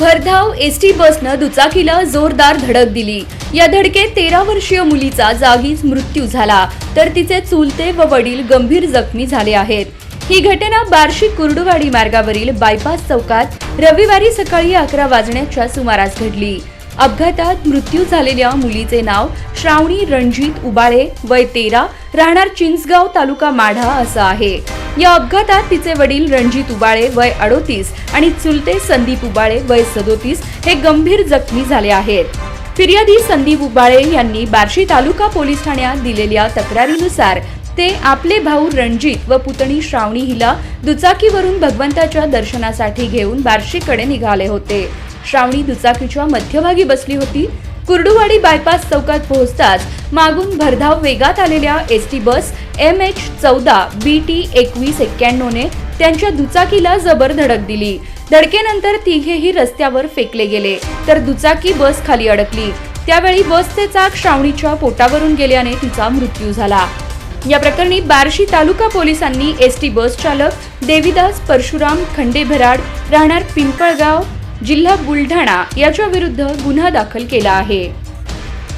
भरधाव S T बसनं दुचाकीला जोरदार धडक दिली. या धडकेत तेरा वर्षीय मुलीचा जागीच मृत्यू झाला. तर तिचे चुलते व वडील गंभीर जखमी झाले आहेत. ही घटना बार्शी कुर्डुवाडी मार्गावरील बायपास चौकात रविवारी सकाळी अकरा वाजण्याच्या सुमारास घडली. अपघातात मृत्यू झालेल्या मुलीचे नाव श्रावणी रणजित उबाळे वय तेरा राहणार चिंचगाव तालुका माढा असं आहे. या अपघातात तिचे वडील रणजित उबाळे वय अडोतीस आणि चुलते संदीप उबाळे वय सदोतीस हे गंभीर जखमी झाले आहेत. फिर्यादी संदीप उबाळे यांनी बार्शी तालुका पोलीस ठाण्यात दिलेल्या तक्रारीनुसार ते आपले भाऊ रणजित व पुतणी श्रावणी हिला दुचाकीवरून भगवंताच्या दर्शनासाठी घेऊन बार्शीकडे निघाले होते. श्रावणी दुचाकीच्या मध्यभागी बसली होती. कुर्डुवाडी बायपास चौकात पोहोचताच मागून भरधाव वेगात आलेल्या S T bus M H चौदा बी टी एकवीस एक्क्याण्णवने त्यांच्या दुचाकीला जबर धडक दिली. धडकेनंतर तिघेही रस्त्यावर फेकले गेले. तर दुचाकी बस खाली अडकली. त्यावेळी बसचे चाक श्रावणीच्या पोटावरून गेल्याने तिचा मृत्यू झाला. या प्रकरणी बार्शी तालुका पोलिसांनी एस टी बस चालक देविदास परशुराम खंडेभराड राहणार पिंपळगाव जिल्हा बुलढाणा याच्या विरुद्ध गुन्हा दाखल केला आहे.